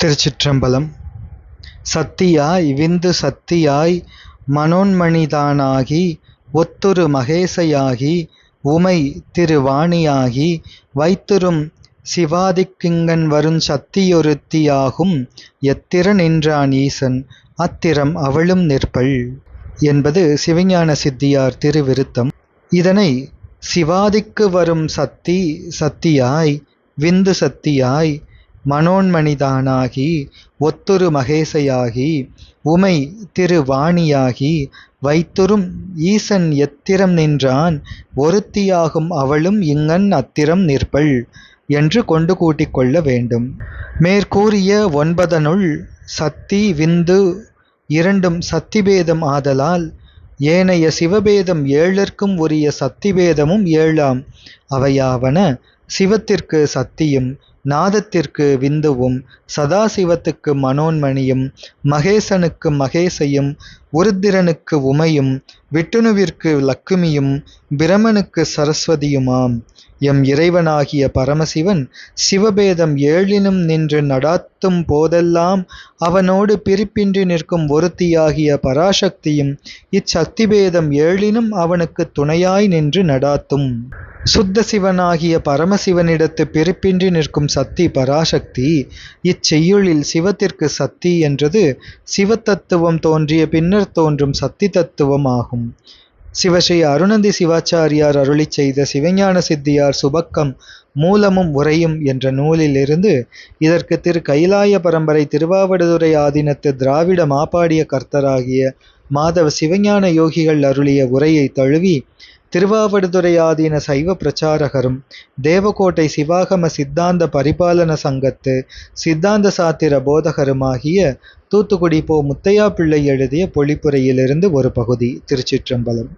திருச்சிற்றம்பலம். சத்தியாய் விந்து சத்தியாய் மனோன்மணிதானாகி ஒத்துரு மகேசையாகி உமை திருவாணியாகி வைத்திரும் சிவாதிக்கிங்கன் வரும் சத்தியொருத்தியாகும் எத்திர நின்றான் ஈசன் அத்திரம் அவளும் நிற்பள். என்பது சிவஞான சித்தியார் திருவிருத்தம். இதனை சிவாதிக்கு வரும் சத்தி சத்தியாய் விந்து சத்தியாய் மனோன்மணிதானாகி ஒத்துரு மகேசையாகி உமை திருவாணியாகி வைத்துரும் ஈசன் எத்திரம் நின்றான் ஒருத்தியாகும் அவளும் இங்கன் அத்திரம் நிற்பள் என்று கொண்டு கூட்டிக் கொள்ள வேண்டும். மேற்கூறிய ஒன்பதனுள் சத்தி விந்து இரண்டும் சத்திபேதம் ஆதலால் ஏனைய சிவபேதம் ஏழற்கும் உரிய சத்திபேதமும் ஏழாம். அவையாவன சிவத்திற்கு சத்தியும் நாதத்திற்கு விந்துவும் சதாசிவத்துக்கு மனோன்மணியும் மகேசனுக்கு மகேசையும் உருத்திரனுக்கு உமையும் விட்டுணுவிற்கு லக்குமியும் பிரமனுக்கு சரஸ்வதியுமாம். எம் இறைவனாகிய பரமசிவன் சிவபேதம் ஏழினும் நின்று நடாத்தும் போதெல்லாம் அவனோடு பிரிப்பின்றி நிற்கும் ஒருத்தியாகிய பராசக்தியும் இச்சக்திபேதம் ஏழினும் அவனுக்குத் துணையாய் நின்று நடாத்தும். சுத்த சிவனாகிய பரம சிவனிடத்து பிறப்பின்றி நிற்கும் சக்தி பராசக்தி இச்செய்யுளில் சிவத்திற்கு சக்தி என்றது சிவத்தத்துவம் தோன்றிய பின்னர் தோன்றும் சக்தி தத்துவம் ஆகும். சிவஸ்ரீ அருணந்தி சிவாச்சாரியார் அருளி செய்த சிவஞான சித்தியார் சுபக்கம் மூலமும் உரையும் என்ற நூலிலிருந்து இதற்கு திரு கைலாய பரம்பரை திருவாவடுதுறை ஆதீனத்து திராவிட மாப்பாடிய கர்த்தராகிய மாதவ சிவஞான யோகிகள் அருளிய உரையை தழுவி திருவாவடுதுறை ஆதீன சைவ பிரச்சாரகரும் தேவகோட்டை சிவாகம சித்தாந்த பரிபாலன சங்கத்து சித்தாந்த சாத்திர போதகருமாகிய தூத்துக்குடி போ முத்தையா பிள்ளை எழுதிய பொழிப்புரையிலிருந்து ஒரு பகுதி. திருச்சிற்றம்பலம்.